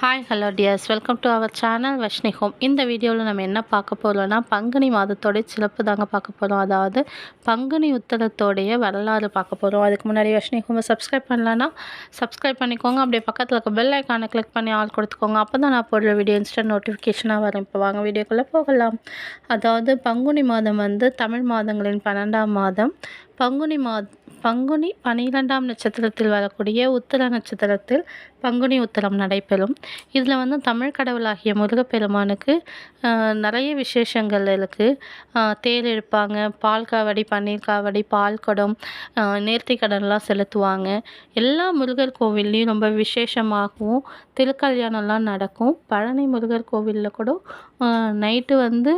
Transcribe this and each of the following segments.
Hi hello dears welcome to our channel Vashni home இந்த வீடியோவில் நம்ம என்ன பார்க்க போகிறோம்னா பங்குனி மாதத்தோடைய சிறப்பு தாங்க பார்க்க போகிறோம் அதாவது பங்குனி உத்தரத்தோடைய வரலாறு பார்க்க போகிறோம் அதுக்கு முன்னாடி வஷ்ணி ஹோமை சப்ஸ்கிரைப் பண்ணலன்னா சப்ஸ்கிரைப் பண்ணிக்கோங்க. அப்படியே பக்கத்தில் இருக்க பெல் ஐக்கானை கிளிக் பண்ணி ஆள் கொடுத்துக்கோங்க. அப்போ தான் நான் போடுற வீடியோ இன்ஸ்டன்ட் நோட்டிஃபிகேஷனாக வரும். இப்போ வாங்க வீடியோக்குள்ளே போகலாம். அதாவது பங்குனி மாதம் வந்து தமிழ் மாதங்களின் பன்னெண்டாம் மாதம். பங்குனி மாத பங்குனி பனிரெண்டாம் நட்சத்திரத்தில் வரக்கூடிய உத்திர நட்சத்திரத்தில் பங்குனி உத்திரம் நடைபெறும். இதில் வந்து தமிழ் கடவுளாகிய முருகப்பெருமானுக்கு நிறைய விசேஷங்கள் இருக்குது தேர் எடுப்பாங்க பால் காவடி பன்னீர் காவடி பால் குடம் நேர்த்தி கடன்லாம் செலுத்துவாங்க. எல்லா முருகர் கோவில்லையும் ரொம்ப விசேஷமாகவும் திருக்கல்யாணம்லாம் நடக்கும். பழனி முருகர் கோவிலில் கூட நைட்டு வந்து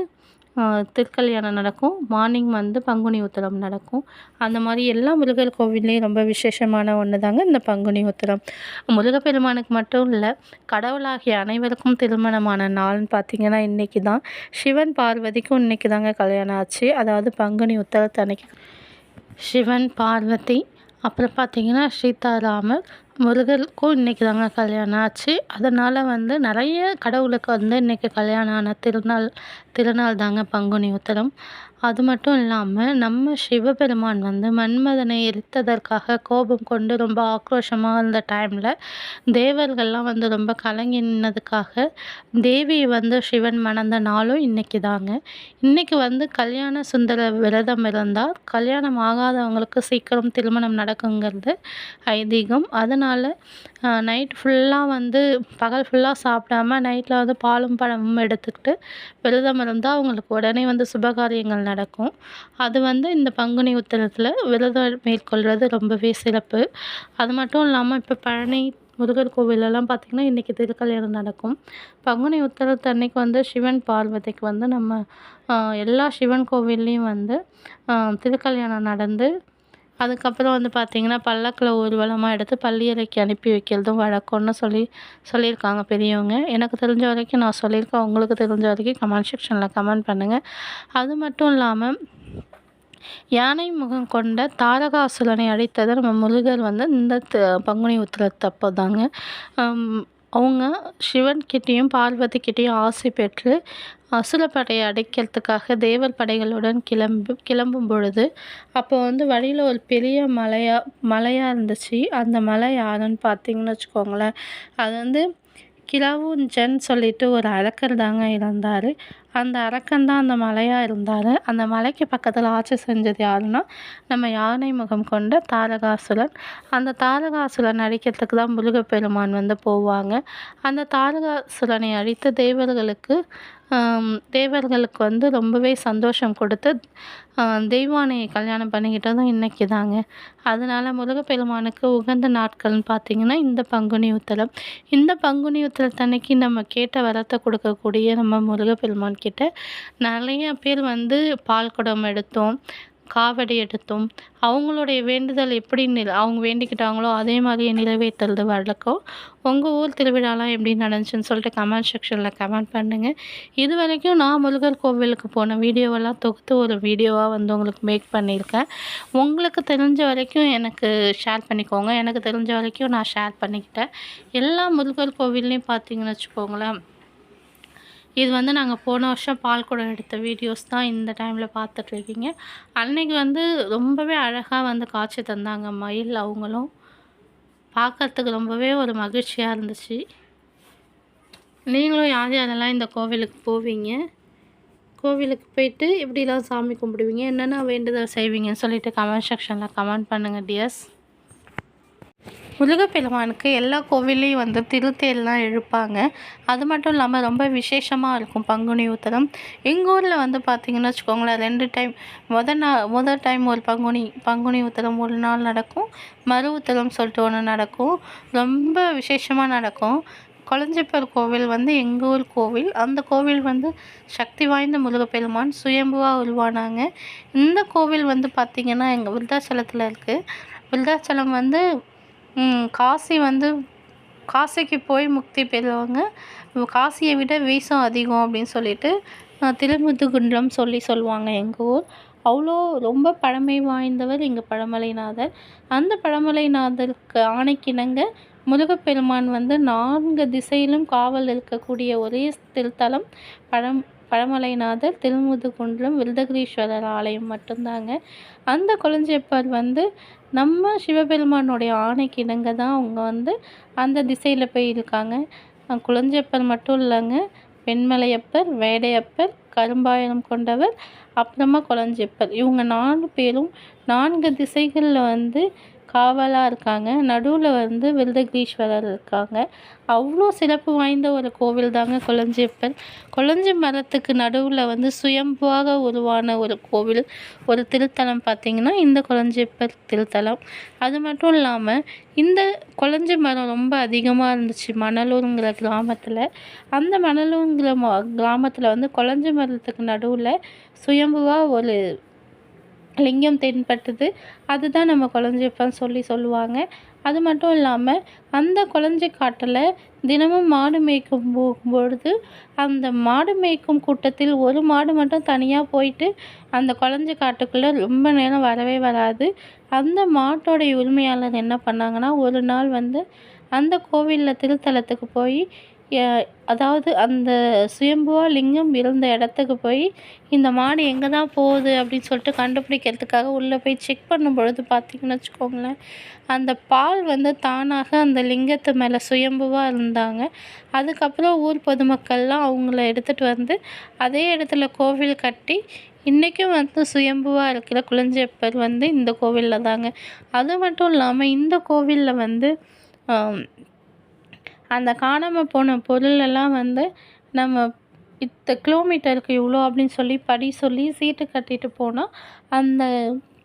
திருக்கல்யாணம் நடக்கும். மார்னிங் வந்து பங்குனி உத்திரம் நடக்கும். அந்த மாதிரி எல்லா முருகர் கோவில்லையும் ரொம்ப விசேஷமான ஒன்று தாங்க இந்த பங்குனி உத்திரம். முருகப்பெருமானுக்கு மட்டும் இல்லை கடவுளாகிய அனைவருக்கும் திருமணமான நாள்னு பார்த்திங்கன்னா இன்றைக்கி தான் சிவன் பார்வதிக்கும் இன்றைக்கி தாங்க கல்யாணம் ஆச்சு. அதாவது பங்குனி உத்திரத்தன்னைக்கு. சிவன் பார்வதி அப்புறம் பார்த்திங்கன்னா சீதாராமர் முருகருக்கும் இன்றைக்கி தாங்க கல்யாணம் ஆச்சு. அதனால் வந்து நிறைய கடவுளுக்கு வந்து இன்றைக்கி கல்யாணம் ஆன திருநாள் திருநாள் தாங்க பங்குனி உத்திரம். அது மட்டும் இல்லாமல் நம்ம சிவபெருமான் வந்து மன்மதனை எரித்ததற்காக கோபம் கொண்டு ரொம்ப ஆக்ரோஷமாக இருந்த டைமில் தேவர்கள்லாம் வந்து ரொம்ப கலங்கி நின்னதுக்காக தேவியை வந்து சிவன் மணந்த நாளும் இன்றைக்கி தாங்க. இன்றைக்கி வந்து கல்யாண சுந்தர விரதம் இருந்தால் கல்யாணம் ஆகாதவங்களுக்கு சீக்கிரம் திருமணம் நடக்குங்கிறது ஐதீகம். அதனால் அதனால் நைட் ஃபுல்லாக வந்து பகல் ஃபுல்லாக சாப்பிடாம நைட்டில் வந்து பாலும் பழமும் எடுத்துக்கிட்டு விரதம் இருந்தால் அவங்களுக்கு உடனே வந்து சுபகாரியங்கள் நடக்கும். அது வந்து இந்த பங்குனி உத்திரத்தில் விரதம் மேற்கொள்வது ரொம்பவே சிறப்பு. அது மட்டும் இல்லாமல் இப்போ பழனி முருகர் கோவிலெல்லாம் பார்த்திங்கன்னா இன்றைக்கி திருக்கல்யாணம் நடக்கும். பங்குனி உத்திரத்து அன்னைக்கு வந்து சிவன் பார்வதிக்கு வந்து நம்ம எல்லா சிவன் கோவில்லையும் வந்து திருக்கல்யாணம் நடந்து அதுக்கப்புறம் வந்து பார்த்திங்கன்னா பல்லக்கில் ஊர்வலமாக எடுத்து பள்ளியறைக்கு அனுப்பி வைக்கிறதும் வழக்கம்னு சொல்லி சொல்லியிருக்காங்க பெரியவங்க. எனக்கு தெரிஞ்ச வரைக்கும் நான் சொல்லியிருக்கேன். உங்களுக்கு தெரிஞ்ச வரைக்கும் கமெண்ட் செக்ஷனில் கமெண்ட் பண்ணுங்கள் அது மட்டும் இல்லாமல் யானை முகம் கொண்ட தாரகாசுரனை அழித்தது நம்ம முருகர் வந்து இந்த த- பங்குனி உத்திரத்தப்போ தாங்க அவங்க சிவன்கிட்டேயும் பார்வதி கிட்டேயும் ஆசை பெற்று அசுரப்படையை அடைக்கிறதுக்காக தேவர் படைகளுடன் கிளம்பு கிளம்பும் பொழுது அப்போ வந்து வழியில் ஒரு பெரிய மலையாக மலையாக இருந்துச்சு. அந்த மலை யாருன்னு பார்த்தீங்கன்னு வச்சுக்கோங்களேன். அது வந்து கிழவுஞ்சன் சொல்லிட்டு ஒரு அரக்கர் தாங்க இருந்தார். அந்த அரக்கன் தான் அந்த மலையாக இருந்தார். அந்த மலைக்கு பக்கத்தில் ஆட்சி செஞ்சது யாருன்னா நம்ம யானை முகம் கொண்ட தாரகாசுரன். அந்த தாரகாசுரன் அழிக்கிறதுக்கு தான் முருகப்பெருமான் வந்து போவாங்க. அந்த தாரகாசுரனை அழித்து தேவர்களுக்கு தேவர்களுக்கு வந்து ரொம்பவே சந்தோஷம் கொடுத்து தெய்வானையை கல்யாணம் பண்ணிக்கிட்டதும் இன்னைக்கு தாங்க அதனால முருகப்பெருமானுக்கு உகந்த நாட்கள்னு பார்த்தீங்கன்னா இந்த பங்குனி உத்திரம். இந்த பங்குனி உத்திரத்தன்னைக்கு நம்ம கேட்ட வரத்தை கொடுக்கக்கூடிய நம்ம முருகப்பெருமான் கிட்ட நிறைய பேர் வந்து பால் குடம் எடுத்தோம். காவடி எடுத்தும் அவங்களுடைய வேண்டுதல் எப்படி நிற அவங்க வேண்டிக்கிட்டாங்களோ அதே மாதிரியே நிறைவேற்றுறது வழக்கம். உங்கள் ஊர் திருவிழாலாம் எப்படி நடந்துச்சுன்னு சொல்லிட்டு கமெண்ட் செக்ஷனில் கமெண்ட் பண்ணுங்கள் இது வரைக்கும் நான் முருகர் கோவிலுக்கு போன வீடியோவெல்லாம் தொகுத்து ஒரு வீடியோவாக வந்து உங்களுக்கு மேக் பண்ணியிருக்கேன். உங்களுக்கு தெரிஞ்ச வரைக்கும் எனக்கு ஷேர் பண்ணிக்கோங்க. எனக்கு தெரிஞ்ச வரைக்கும் நான் ஷேர் பண்ணிக்கிட்டேன். எல்லா முருகர் கோவில்லையும் பார்த்தீங்கன்னு வச்சுக்கோங்களேன் இது வந்து நாங்கள் போன வருஷம் பால் குடம் எடுத்த வீடியோஸ் தான் இந்த டைமில் பார்த்துட்ருக்கீங்க. அன்னைக்கு வந்து ரொம்பவே அழகாக வந்து காட்சி தந்தாங்க மயில் அவங்களும். பார்க்கறதுக்கு ரொம்பவே ஒரு மகிழ்ச்சியாக இருந்துச்சு. நீங்களும் யார் யாரெல்லாம் இந்த கோவிலுக்கு போவீங்க? கோவிலுக்கு போயிட்டு இப்படிலாம் சாமி கும்பிடுவீங்க? என்னென்ன வேண்டுதல் செய்வீங்கன்னு சொல்லிட்டு கமெண்ட் செக்ஷனில் கமெண்ட் பண்ணுங்கள் டியர்ஸ் முருகப்பெருமானுக்கு எல்லா கோவில்லையும் வந்து திருத்தேர்லாம் இழுப்பாங்க அது மட்டும் இல்லாமல் ரொம்ப விசேஷமாக இருக்கும் பங்குனி உத்தரம். எங்கள் ஊரில் வந்து பார்த்திங்கன்னு வச்சுக்கோங்களேன் ரெண்டு டைம் முத நாள் முதல் டைம் ஒரு பங்குனி பங்குனி உத்தரம் ஒரு நாள் நடக்கும். மறு உத்தரம் சொல்லிட்டு ஒன்று நடக்கும். ரொம்ப விசேஷமாக நடக்கும். கொளஞ்சிப்பர் கோவில் வந்து எங்கள் ஊர் கோவில். அந்த கோவில் வந்து சக்தி வாய்ந்த முருகப்பெருமான் சுயம்புவாக உருவானாங்க. இந்த கோவில் வந்து பார்த்திங்கன்னா எங்கள் விருத்தாச்சலத்தில் இருக்குது விருத்தாச்சலம் வந்து காசி வந்து காசிக்கு போய் முக்தி பெறுவாங்க. காசியை விட வீசம் அதிகம் அப்படின்னு சொல்லிட்டு அஹ், சொல்லி சொல்லுவாங்க எங்கள் ஊர். அவ்வளோ ரொம்ப பழமை வாய்ந்தவர் எங்கள் பழமலைநாதர். அந்த பழமலைநாதருக்கு ஆணைக்கிணங்க முருகப்பெருமான் வந்து நான்கு திசையிலும் காவல் இருக்கக்கூடிய ஒரே திருத்தலம். பழம் பழமலைநாதர் திருமுதுகுன்றம் விருதகிரீஸ்வரர் ஆலயம் மட்டும்தாங்க. அந்த கொளஞ்சியப்பர் வந்து நம்ம சிவபெருமானுடைய ஆணைக்கு இணங்க தான் அவங்க வந்து அந்த திசையில் போய் இருக்காங்க. குளஞ்சியப்பர் மட்டும் இல்லைங்க வெண்மலையப்பர் வேடையப்பர் கரும்பாயனம் கொண்டவர் அப்புறமா கொளஞ்சியப்பர் இவங்க நாலு பேரும் நான்கு திசைகளில் வந்து காவலாக இருக்காங்க. நடுவில் வந்து விருதகிரீஸ்வரர் இருக்காங்க. அவ்வளோ சிறப்பு வாய்ந்த ஒரு கோவில் தாங்க கொளஞ்சியப்பர் கொளஞ்சி மரத்துக்கு நடுவில் வந்து சுயம்புவாக உருவான ஒரு கோவில் ஒரு திருத்தலம் பார்த்திங்கன்னா இந்த கொளஞ்சியப்பர் திருத்தலம். அது மட்டும் இல்லாமல் இந்த கொளஞ்சி மரம் ரொம்ப அதிகமாக இருந்துச்சு மணலூருங்கிற கிராமத்தில். அந்த மணலூருங்கிற கிராமத்தில் வந்து கொளஞ்சி மரத்துக்கு நடுவில் சுயம்புவாக ஒரு லிங்கம் தென்பட்டது. அதுதான் நம்ம கொளஞ்சியப்பன் சொல்லி சொல்லுவாங்க. அது மட்டும் இல்லாமல் அந்த குழஞ்ச காட்டில் தினமும் மாடு மேய்க்கும் போகும்பொழுது அந்த மாடு மேய்க்கும் கூட்டத்தில் ஒரு மாடு மட்டும் தனியாக போயிட்டு அந்த குழஞ்ச காட்டுக்குள்ளே ரொம்ப நேரம் வரவே வராது. அந்த மாட்டோடைய உரிமையாளர் என்ன பண்ணாங்கன்னா ஒரு நாள் வந்து அந்த கோவிலில் திருத்தலத்துக்கு போய் அதாவது அந்த சுயம்புவா லிங்கம் இருந்த இடத்துக்கு போய் இந்த மாடு எங்கே தான் போகுது? அப்படின்னு சொல்லிட்டு கண்டுபிடிக்கிறதுக்காக உள்ளே போய் செக் பண்ணும் பொழுது பார்த்திங்கன்னு வச்சுக்கோங்களேன் அந்த பால் வந்து தானாக அந்த லிங்கத்து மேலே சுயம்புவாக இருந்தாங்க. அதுக்கப்புறம் ஊர் பொதுமக்கள்லாம் அவங்கள எடுத்துகிட்டு வந்து அதே இடத்துல கோவில் கட்டி இன்றைக்கும் வந்து சுயம்புவாக இருக்கிற குளஞ்சியப்பர் வந்து இந்த கோவிலில் தாங்க. அது மட்டும் இல்லாமல் இந்த கோவிலில் வந்து அந்த காணாமல் போன பொருளெல்லாம் வந்து நம்ம இத்த கிலோமீட்டருக்கு இவ்வளோ அப்படின்னு சொல்லி படி சொல்லி சீட்டு கட்டிட்டு போனால் அந்த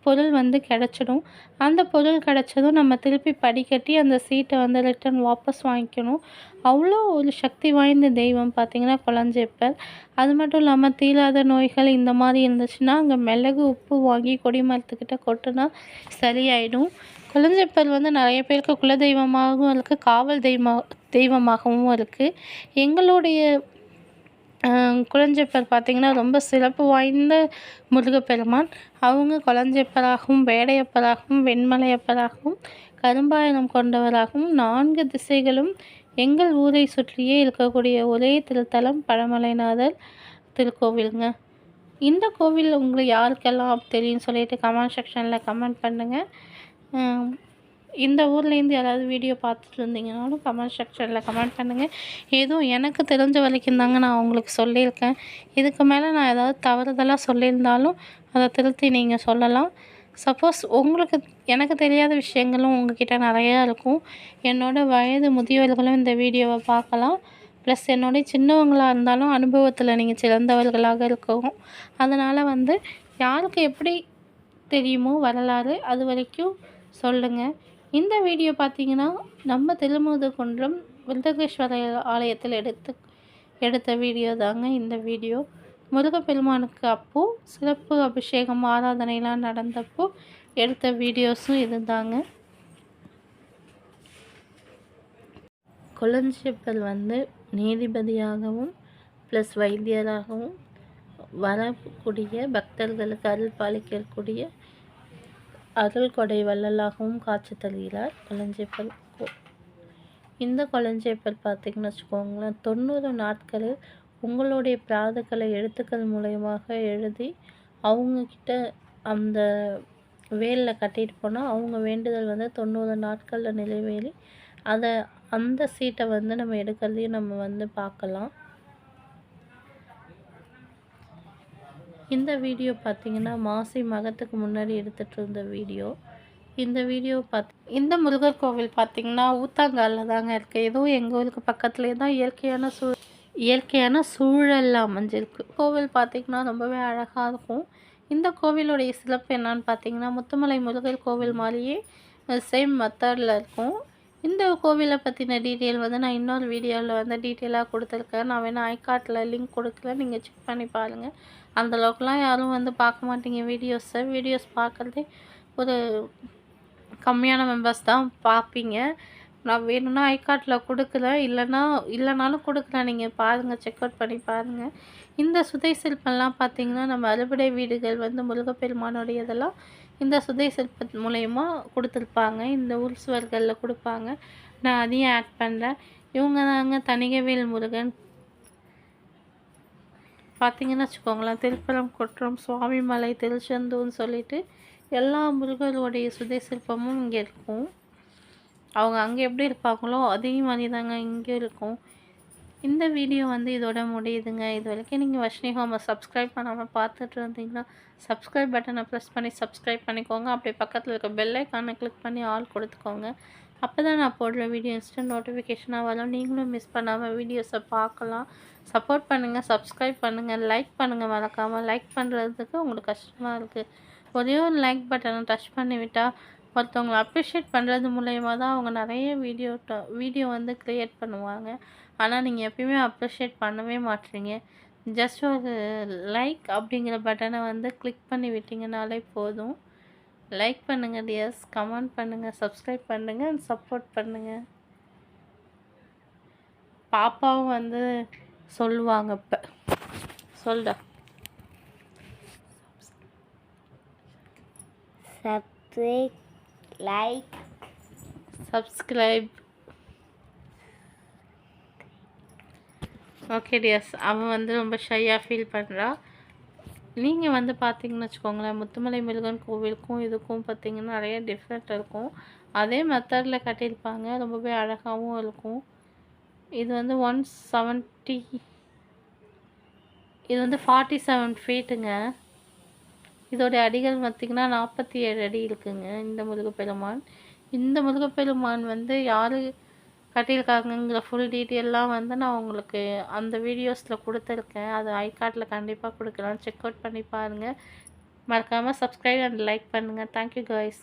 பொருள் வந்து கிடச்சிடும். அந்த பொருள் கிடச்சதும் நம்ம திருப்பி படி கட்டி அந்த சீட்டை வந்து ரிட்டன் வாபஸ் வாங்கிக்கணும். அவ்வளோ ஒரு சக்தி வாய்ந்த தெய்வம் பார்த்திங்கன்னா குழஞ்சேப்பர் அது மட்டும் இல்லாமல் தீராத நோய்கள் இந்த மாதிரி இருந்துச்சுன்னா அங்கே மிளகு உப்பு வாங்கி கொடி மரத்துக்கிட்ட கொட்டினா சரியாயிடும். கொழந்தைப்பல் வந்து நிறைய பேருக்கு குலதெய்வமாகவும் இருக்குது காவல் தெய்வமாக தெய்வமாகவும் இருக்குது எங்களுடைய குழஞ்சப்பர் பார்த்திங்கன்னா ரொம்ப சிறப்பு வாய்ந்த முருகப்பெருமான். அவங்க குழஞ்சப்பராகவும் வேடையப்பராகவும் வெண்மலையப்பராகவும் கரும்பாயனம் கொண்டவராகவும் நான்கு திசைகளும் எங்கள் ஊரை சுற்றியே இருக்கக்கூடிய ஒரே திருத்தலம் பழமலைநாதர் திருக்கோவிலுங்க. இந்த கோவில் உங்களுக்கு யாருக்கெல்லாம் தெரியும் சொல்லிட்டு கமெண்ட் செக்ஷனில் கமெண்ட் பண்ணுங்கள் இந்த ஊர்லேருந்து யாராவது வீடியோ பார்த்துட்டு இருந்தீங்கனாலும் கமெண்ட் செக்ஷனில் கமெண்ட் பண்ணுங்கள் ஏதோ எனக்கு தெரிஞ்ச வரைக்கும் தாங்க நான் உங்களுக்கு சொல்லியிருக்கேன். இதுக்கு மேலே நான் ஏதாவது தவறுதலாக சொல்லியிருந்தாலும் அதை திருத்தி நீங்கள் சொல்லலாம். சப்போஸ் உங்களுக்கு எனக்கு தெரியாத விஷயங்களும் உங்ககிட்ட நிறையா இருக்கும். என்னோடய வயது முதியவர்களும் இந்த வீடியோவை பார்க்கலாம். ப்ளஸ் என்னுடைய சின்னவங்களாக இருந்தாலும் அனுபவத்தில் நீங்கள் சிறந்தவர்களாக இருக்கவும். அதனால் வந்து யாருக்கு எப்படி தெரியுமோ வரலாறு அது வரைக்கும் சொல்லுங்கள் இந்த வீடியோ பார்த்தீங்கன்னா நம்ம திருமுதுகுன்றம் விருதகேஸ்வர ஆலயத்தில் எடுத்து எடுத்த வீடியோ தாங்க இந்த வீடியோ. முருகப்பெருமானுக்கு அப்போ சிறப்பு அபிஷேகம் ஆராதனைலாம் நடந்தப்போ எடுத்த வீடியோஸும் இருந்தாங்க தாங்க. வந்து நீதிபதியாகவும் ப்ளஸ் வைத்தியராகவும் வரக்கூடிய பக்தர்களுக்கு அருள் பாலிக்கக்கூடிய அருள் கொடை வள்ளலாகவும் காட்சி தருகிறார் கொளஞ்சியப்பர் இந்த கொளஞ்சியப்பர் பார்த்திங்கன்னு வச்சுக்கோங்களேன் தொண்ணூறு நாட்களில் உங்களுடைய பிராதங்களை எழுத்துக்கள் மூலயமாக எழுதி அவங்கக்கிட்ட அந்த வேலில் கட்டிட்டு போனால் அவங்க வேண்டுதல் வந்து தொண்ணூறு நாட்களில் நிறைவேறி அதை அந்த சீட்டை வந்து நம்ம எடுக்கிறதையும் நம்ம வந்து பார்க்கலாம். இந்த வீடியோ பார்த்தீங்கன்னா மாசி மகத்துக்கு முன்னாடி எடுத்துகிட்டு இருந்த வீடியோ. இந்த வீடியோ பார்த்து இந்த முருகர் கோவில் பார்த்திங்கன்னா ஊத்தாங்காலில் தாங்க இருக்குது எதுவும் எங்கள் ஊருக்கு பக்கத்துலேயே தான் இயற்கையான சூ இயற்கையான சூழல் அமைஞ்சிருக்கு. கோவில் பார்த்திங்கன்னா ரொம்பவே அழகாக இருக்கும். இந்த கோவிலுடைய சிறப்பு என்னான்னு பார்த்தீங்கன்னா முத்துமலை முருகர் கோவில் மாதிரியே சேம் மெத்தடில் இருக்கும். இந்த கோவிலை பற்றின டீட்டெயில் வந்து நான் இன்னொரு வீடியோவில் வந்து டீட்டெயிலாக கொடுத்துருக்கேன். நான் வேணால் ஐகார்ட்டில் லிங்க் கொடுக்கல. நீங்கள் செக் பண்ணி பாருங்கள் அந்தளவுக்குலாம் யாரும் வந்து பார்க்க மாட்டீங்க வீடியோஸை வீடியோஸ் பார்க்குறதே ஒரு கம்மியான மெம்பர்ஸ் தான் பார்ப்பீங்க. நான் வேணும்னா ஐகார்ட்டில் கொடுக்குறேன் இல்லைனா இல்லைனாலும் கொடுக்குறேன் நீங்கள் பாருங்கள் செக் அவுட் பண்ணி பாருங்கள் இந்த சுதை சிற்பம்லாம் பார்த்திங்கன்னா நம்ம அறுபடை வீடுகள் வந்து முருகப்பெருமானுடையதெல்லாம் இந்த சுதை சிற்பத்து மூலயமா கொடுத்துருப்பாங்க. இந்த ஊர் சுவர்களில் கொடுப்பாங்க. நான் அதையும் ஆட் பண்ணுறேன் இவங்க தாங்க தணிகவேல் முருகன். பார்த்திங்கன்னு வச்சுக்கோங்களேன் திருப்பரம் குற்றம் சுவாமிமலை திருச்செந்தூர்னு சொல்லிட்டு எல்லா முருகருடைய சுதை சிற்பமும் இங்கே இருக்கும். அவங்க அங்கே எப்படி இருப்பாங்களோ அதே மாதிரி தாங்க இங்கே இருக்கும். இந்த வீடியோ வந்து இதோட முடியுதுங்க. இது வரைக்கும் நீங்கள் வஷ்ணி ஹோமை சப்ஸ்கிரைப் பண்ணாமல் பார்த்துட்டு இருந்தீங்கன்னா சப்ஸ்கிரைப் பட்டனை ப்ரெஸ் பண்ணி சப்ஸ்கிரைப் பண்ணிக்கோங்க. அப்படியே பக்கத்தில் இருக்க பெல் ஐக்கானை கிளிக் பண்ணி ஆல் கொடுத்துக்கோங்க. அப்போ தான் நான் போடுற வீடியோ இன்ஸ்டன்ட் நோட்டிஃபிகேஷனாக வரும். நீங்களும் மிஸ் பண்ணாமல் வீடியோஸை பார்க்கலாம். சப்போர்ட் பண்ணுங்கள் சப்ஸ்கிரைப் பண்ணுங்கள் லைக் பண்ணுங்கள் மறக்காமல் லைக் பண்ணுறதுக்கு உங்களுக்கு கஷ்டமாக இருக்குது ஒரே ஒரு லைக் பட்டனை டச் பண்ணிவிட்டால் ஒருத்தவங்களை அப்ரிஷியேட் பண்ணுறது மூலயமா தான் அவங்க நிறைய வீடியோ வீடியோ வந்து க்ரியேட் பண்ணுவாங்க. ஆனால் நீங்கள் எப்பயுமே அப்ரிஷியேட் பண்ணவே மாட்டீங்க ஜஸ்ட் ஒரு லைக் அப்படிங்கிற பட்டனை வந்து கிளிக் பண்ணி விட்டிங்கனாலே போதும். லைக் பண்ணுங்கள் டியர்ஸ் கமெண்ட் பண்ணுங்கள் சப்ஸ்கிரைப் பண்ணுங்கள் அண்ட் சப்போர்ட் பண்ணுங்கள் பாப்பாவும் வந்து சொல்லுவாங்க இப்போ. சொல்டா. Subscribe like subscribe okay dears அவன் வந்து ரொம்ப ஷையாக ஃபீல் பண்ணுறா நீங்கள் வந்து பார்த்தீங்கன்னு வச்சுக்கோங்களேன் முத்துமலை முருகன் கோவிலுக்கும் இதுக்கும் பார்த்தீங்கன்னா நிறைய டிஃப்ரெண்ட் இருக்கும். அதே மெத்தடில் கட்டியிருப்பாங்க. ரொம்பவே அழகாகவும் இருக்கும். இது வந்து ஒன் செவன்ட்டி இது வந்து ஃபார்ட்டி செவன் ஃபீட்டுங்க இதோடைய அடிகள் பார்த்திங்கன்னா நாற்பத்தி ஏழு அடி இருக்குங்க. இந்த முருகப்பெருமான். இந்த முருகப்பெருமான் வந்து யார் கட்டியிருக்காங்கங்கிற ஃபுல் டீட்டெயிலாம் வந்து நான் உங்களுக்கு அந்த வீடியோஸில் கொடுத்துருக்கேன். அது ஐ கார்டில் கண்டிப்பாக கொடுக்கலாம். செக் அவுட் பண்ணி பாருங்கள் மறக்காமல் சப்ஸ்கிரைப் அண்ட் லைக் பண்ணுங்கள் தேங்க்யூ காய்ஸ்